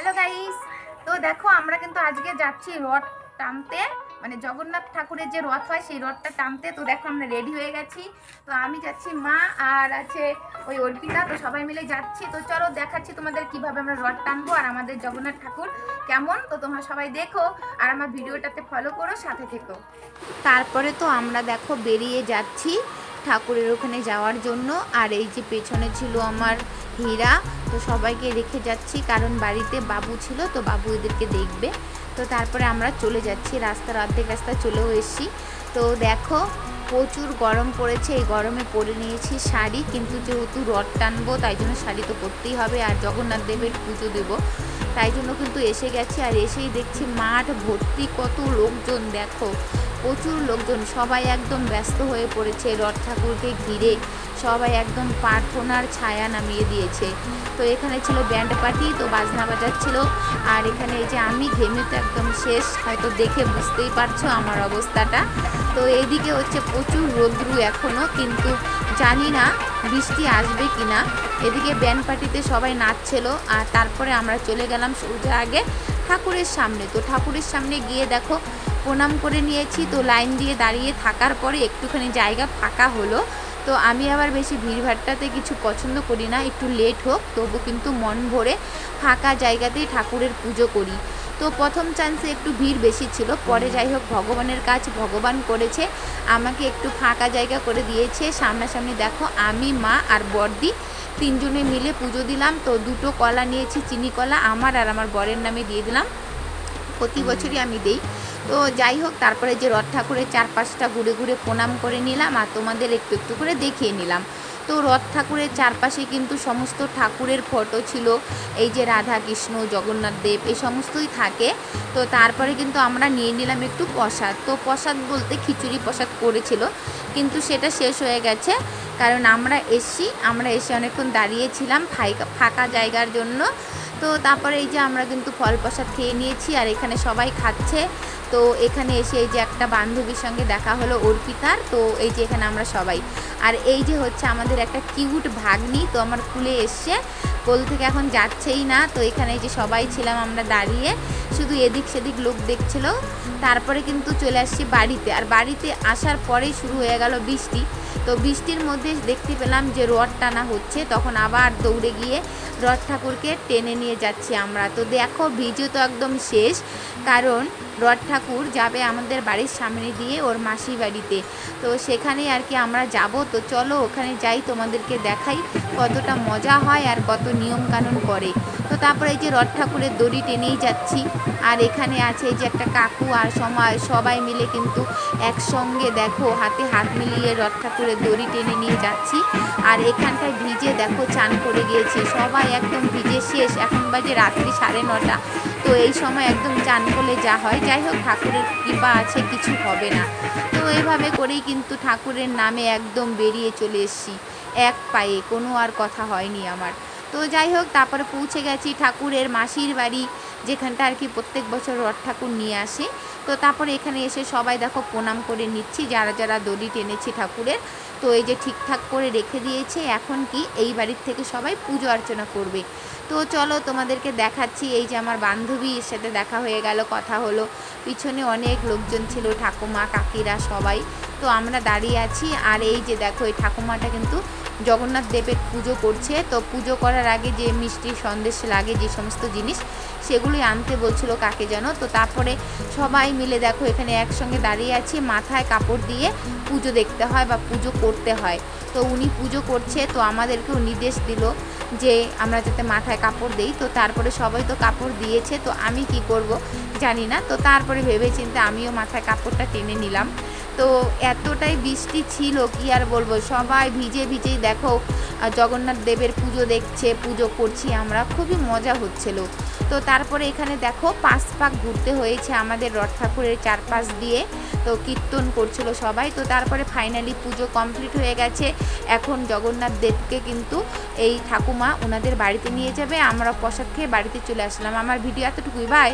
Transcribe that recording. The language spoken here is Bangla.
হ্যালো গাইস তো দেখো, আমরা কিন্তু আজকে যাচ্ছি রথ টানতে। মানে জগন্নাথ ঠাকুরের যে রথ হয়, সেই রথটা টানতে। তো দেখো, আমরা রেডি হয়ে গেছি। তো আমি যাচ্ছি, মা আর আছে ওই অর্পিতা। তো সবাই মিলে যাচ্ছি। তো চলো, দেখাচ্ছি তোমাদের কীভাবে আমরা রথ টানবো আর আমাদের জগন্নাথ ঠাকুর কেমন। তো তোমরা সবাই দেখো আর আমার ভিডিওটাতে ফলো করো, সাথে থেকো। তারপরে তো আমরা দেখো, বেরিয়ে যাচ্ছি। ঠাকুরের ওখানে যাওয়ার জন্য। আর এই যে পেছনে ছিল আমার হীরা, তো সবাইকে রেখে যাচ্ছি, কারণ বাড়িতে বাবু ছিল, তো বাবু এদেরকে দেখবে। তো তারপরে আমরা চলে যাচ্ছি, রাস্তার অর্ধেক রাস্তা চলেও এসেছি। তো দেখো, প্রচুর গরম পড়েছে, এই গরমে পরে নিয়েছি শাড়ি, কিন্তু যেহেতু রড টানবো, তাই জন্য শাড়ি তো পরতেই হবে, আর জগন্নাথ দেবের পুজো দেবো। তাই জন্য কিন্তু এসে গেছি, আর এসেই দেখছি মাঠ ভর্তি, কত লোকজন, দেখো। প্রচুর লোকজন, সবাই একদম ব্যস্ত হয়ে পড়েছে। রথ ঠাকুরকে ঘিরে সবাই একদম প্রার্থনার ছায়া নামিয়ে দিয়েছে। তো এখানে ছিল ব্যান্ড পার্টি, তো বাজনা বাজাচ্ছিল। আর এখানে এই যে আমি ঘেমে তো একদম শেষ, হয়তো দেখে বুঝতেই পারছ আমার অবস্থাটা। তো এইদিকে হচ্ছে প্রচুর রোদ্রু এখনও কিন্তু জানি না বৃষ্টি আসবে কি না এদিকে ব্যান্ড পার্টিতে সবাই নাচছিল, আর তারপরে আমরা চলে গেলাম সূর্যের আগে ঠাকুরের সামনে। তো ঠাকুরের সামনে গিয়ে দেখো প্রণাম করে নিয়েছি। তো লাইন দিয়ে দাঁড়িয়ে থাকার পরে একটুখানি জায়গা ফাঁকা হলো। তো আমি আবার বেশি ভিড়ভাট্টাতে কিছু পছন্দ করি না একটু লেট হোক তবু কিন্তু মন ভরে ফাঁকা জায়গাতেই ঠাকুরের পুজো করি। তো প্রথম চান্সে একটু ভিড় বেশি ছিল পরে যাই হোক ভগবানের কাজ ভগবান করেছে আমাকে একটু ফাঁকা জায়গা করে দিয়েছে। সামনাসামনি দেখো আমি মা আর বর্দি তিনজনে মিলে পুজো দিলাম। তো দুটো কলা নিয়েছি, চিনি কলা আমার আর আমার বরের নামে দিয়ে দিলাম। প্রতি বছরই আমি দেই। তো যাই হোক, তারপরে যে রথ ঠাকুরের চারপাশটা ঘুরে ঘুরে প্রণাম করে নিলাম আর তোমাদের একটু একটু করে দেখিয়ে নিলাম। তো রথ ঠাকুরের চারপাশে কিন্তু সমস্ত ঠাকুরের ফটো ছিল। এই যে রাধা কৃষ্ণ, জগন্নাথ দেব, এই সমস্তই থাকে। তো তারপরে কিন্তু আমরা নিয়ে নিলাম একটু প্রসাদ। তো প্রসাদ বলতে খিচুড়ি প্রসাদ করেছিল, কিন্তু সেটা শেষ হয়ে গেছে। কারণ আমরা এসছি, আমরা এসে অনেকক্ষণ দাঁড়িয়েছিলাম ফাইকা- ফাঁকা জায়গার জন্য। তো তারপরে এই যে আমরা কিন্তু ফল প্রসাদ খেয়ে নিয়েছি আর এখানে সবাই খাচ্ছে। তো এখানে এসে এই যে একটা বান্ধবীর সঙ্গে দেখা হলো অর্পিতার, তো এই যে এখানে আমরা সবাই। আর এই যে হচ্ছে আমাদের একটা কিউট ভাগ্নি, তো আমার কুলে এসছে। কোল থেকে এখন যাচ্ছেই না, তো এখানে এই যে সবাই ছিলাম আমরা দাঁড়িয়ে। শুধু এদিক সেদিক লোক দেখছিল। তারপরে কিন্তু চলে আসছি বাড়িতে। আর বাড়িতে আসার পরেই শুরু হয়ে গেল বৃষ্টি। তো বৃষ্টির মধ্যে দেখতে পেলাম যে রথ টানা হচ্ছে। তখন আবার দৌড়ে গিয়ে রথ ঠাকুরকে টেনে নিয়ে যাচ্ছি আমরা। তো দেখো, ভিডিও তো একদম শেষ। কারণ রথ ঠাকুর যাবে আমাদের বাড়ির সামনে দিয়ে ওর মাসি বাড়িতে। তো সেখানে আর কি আমরা যাব। তো চলো, ওখানে যাই, তোমাদেরকে দেখাই কতটা মজা হয় আর কত নিয়ম কানুন করে। তারপরে এই যে রথ ঠাকুরের দড়ি টেনেই যাচ্ছি। আর এখানে আছে এই যে একটা কাকু আর সময়, সবাই মিলে কিন্তু একসঙ্গে দেখো, হাতে হাত মিলিয়ে রথ ঠাকুরের দড়ি টেনে নিয়ে যাচ্ছি। আর এখানটায় ভিজে দেখো, চান করে গিয়েছি। সবাই একদম ভিজে শেষ। এখন বাজে রাত্রি সাড়ে নটা। তো এই সময় একদম চান করলে যা হয়। যাই হোক, ঠাকুরের কৃপা আছে, কিছু হবে না। তো এইভাবে করেই কিন্তু ঠাকুরের নামে একদম বেরিয়ে চলে এসেছি। এক পায়ে, কোনো আর কথা হয়নি আমার। তো যাই হোক, তারপরে পৌঁছে গেছি ঠাকুরের মাসির বাড়ি, যেখানটা আর কি প্রত্যেক বছর রথ ঠাকুর নিয়ে আসে। তো তারপরে এখানে এসে সবাই দেখো প্রণাম করে নিচ্ছি, যারা যারা দড়ি টেনেছি ঠাকুরের। তো এই যে ঠিকঠাক করে রেখে দিয়েছে, এখন কি এই বাড়ির থেকে সবাই পুজো অর্চনা করবে। তো চলো তোমাদেরকে দেখাচ্ছি, এই যে আমার বান্ধবীর সাথে দেখা হয়ে গেল, কথা হলো। পিছনে অনেক লোকজন ছিল, ঠাকুমা, কাকিরা সবাই। তো আমরা দাঁড়িয়ে আছি, আর এই যে দেখো, এই ঠাকুমাটা কিন্তু জগন্নাথ দেবের পুজো করছে। তো পুজো করার আগে যে মিষ্টি সন্দেশ লাগে, যে সমস্ত জিনিস, সেগুলোই আনতে বলছিল কাকে যেন। তো তারপরে সবাই মিলে দেখো এখানে একসঙ্গে দাঁড়িয়ে আছি, মাথায় কাপড় দিয়ে পুজো দেখতে হয় বা পুজো করতে হয়। তো উনি পুজো করছে, তো আমাদেরকেও নির্দেশ দিল যে আমরা যাতে মাথায় কাপড় দেই। তো তারপরে সবাই তো কাপড় দিয়েছে, তো আমি কি করব জানি না। তো তারপরে ভেবে চিন্তে আমিও মাথায় কাপড়টা টেনে নিলাম। তো এতটাই বৃষ্টি ছিল, কি আর বলব? সবাই ভিজে ভিজেই দেখো জগন্নাথ দেবের পুজো দেখছে, পুজো করছি আমরা, খুবই মজা হচ্ছিল। তো তারপরে এখানে দেখো, পাঁচ পাক ঘুরতে হয়েছে আমাদের রথ ঠাকুরের চারপাশ দিয়ে, তো কীর্তন করছিল সবাই। তো তারপরে ফাইনালি পুজো কমপ্লিট হয়ে গেছে। এখন জগন্নাথ দেবকে কিন্তু এই ঠাকুমা ওনাদের বাড়িতে নিয়ে যাবে। আমরা প্রসাদ খেয়ে বাড়িতে চলে আসলাম। আমার ভিডিও এতটুকুই বাই